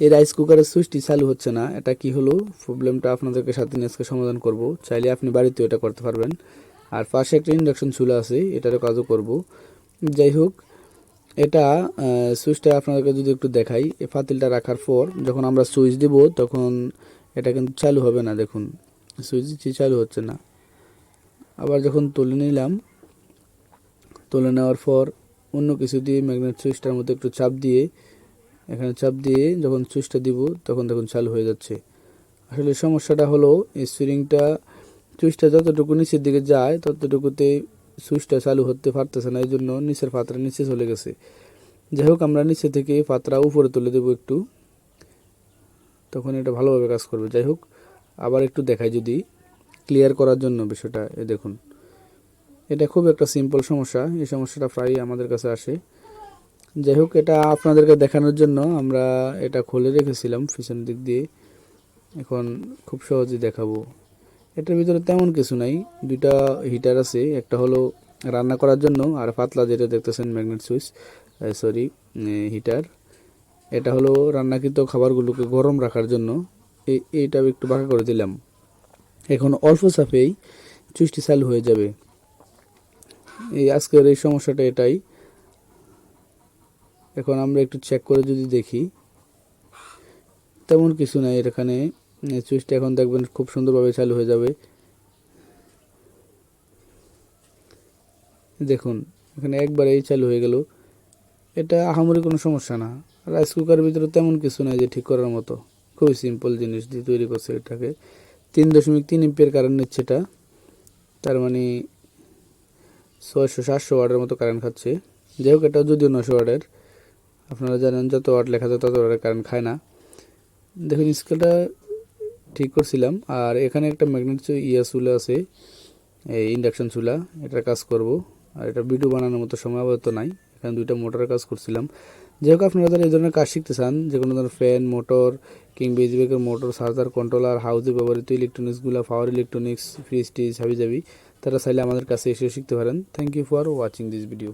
এই রাইস কুকারের সুইচটি চালু হচ্ছে না। এটা কি হলো? প্রবলেমটা আপনাদেরকে সাথে নিয়ে আজকে সমাধান করব। চাইলে আপনি বাড়িতেও এটা করতে পারবেন। আর পাশে একটা ইন্ডাকশন চুলা আছে, এটারও কাজও করব। যাই হোক, এটা সুইচটা আপনাদেরকে যদি একটু দেখাই, এই পাতিলটা রাখার পর যখন আমরা সুইচ দিব, তখন এটা কিন্তু চালু হবে না, দেখুন। সুইচ দিচ্ছি চালু হচ্ছে না। আবার যখন তুলে নিলাম, তুলে নেওয়ার পর অন্য কিছু দিয়ে ম্যাগনেট সুইচটার মধ্যে একটু চাপ দিয়ে এখানে চাপ দিয়ে যখন সুইচটা দিব, তখন দেখুন চালু হয়ে যাচ্ছে। আসলে সমস্যাটা হলো, এই সুইরিংটা সুইচটা যতটুকু নিচের দিকে যায়, ততটুকুতে সুইচটা চালু হতে পারতেছে না এই জন্য নিচের পাত্রা নিচে চলে গেছে। যাই হোক, আমরা নিচে থেকে পাত্রা উপরে তুলে দেবো একটু। তখন এটা ভালোভাবে কাজ করবে। যাই হোক, আবার একটু দেখাই যদি ক্লিয়ার করার জন্য বিষয়টা। এ দেখুন, এটা খুব একটা সিম্পল সমস্যা। এই সমস্যাটা প্রায়ই আমাদের কাছে আসে। যাই হোক এটা আপনাদেরকে দেখানোর জন্য আমরা এটা খুলে রেখেছিলাম পিছন দিক দিয়ে। এখন খুব সহজেই দেখাবো। এটার ভিতরে তেমন কিছু নাই। দুইটা হিটার আছে। একটা হলো রান্না করার জন্য আর পাতলা যেটা দেখতেছেন ম্যাগনেট সুইচ সরি হিটার এটা হলো রান্নাকৃত খাবারগুলোকে গরম রাখার জন্য। এই এইটা একটু বাঁকা করে দিলাম। এখন অল্প চাপেই সুইচটি চালু হয়ে যাবে। এই আজকের এই সমস্যাটা এটাই। এখন আমরা একটু চেক করে যদি দেখি, তেমন কিছু নাই এখানে। সুইচটা এখন দেখবেন খুব সুন্দরভাবে চালু হয়ে যাবে। দেখুন, এখানে একবারেই চালু হয়ে গেল। এটা আহামরি কোনো সমস্যা না। রাইস কুকারের ভিতরে তেমন কিছু নাই যে ঠিক করার মতো। খুবই সিম্পল জিনিস দিয়ে তৈরি করছে এটাকে। তিন দশমিক তিন এম্পিয়ার কারেন্ট নিচ্ছে এটা। তার মানে ছয়শো সাতশো ওয়ার্ডের মতো কারেন্ট খাচ্ছে। যাই হোক এটা যদিও নশো ওয়াটের। আপনারা জানেন যত ওয়াট লেখা যায় তত ওয়াটের কারেন্ট খায় না। দেখুন, স্কেলটা ঠিক করছিলাম, আর এখানে একটা ম্যাগনেট ইয়া চুলা আছে, এই ইন্ডাকশন চুলা, এটার কাজ করব। আর এটা ভিডিও বানানোর মতো সময় আপাতত নাই, এখানে দুইটা মোটরের কাজ করছিলাম। যাই হোক, আপনারা যারা এই ধরনের কাজ শিখতে চান, যে কোনো ধরনের ফ্যান মোটর কিংবা ইজিবেকের মোটর চার্জার কন্ট্রোলার হাউসে ব্যবহৃত ইলেকট্রনিক্সগুলো পাওয়ার ইলেকট্রনিক্স ফ্রিজ টিজ হাবি যাবি তারা চাইলে আমাদের কাছে এসে শিখতে পারেন। Thank you for watching this video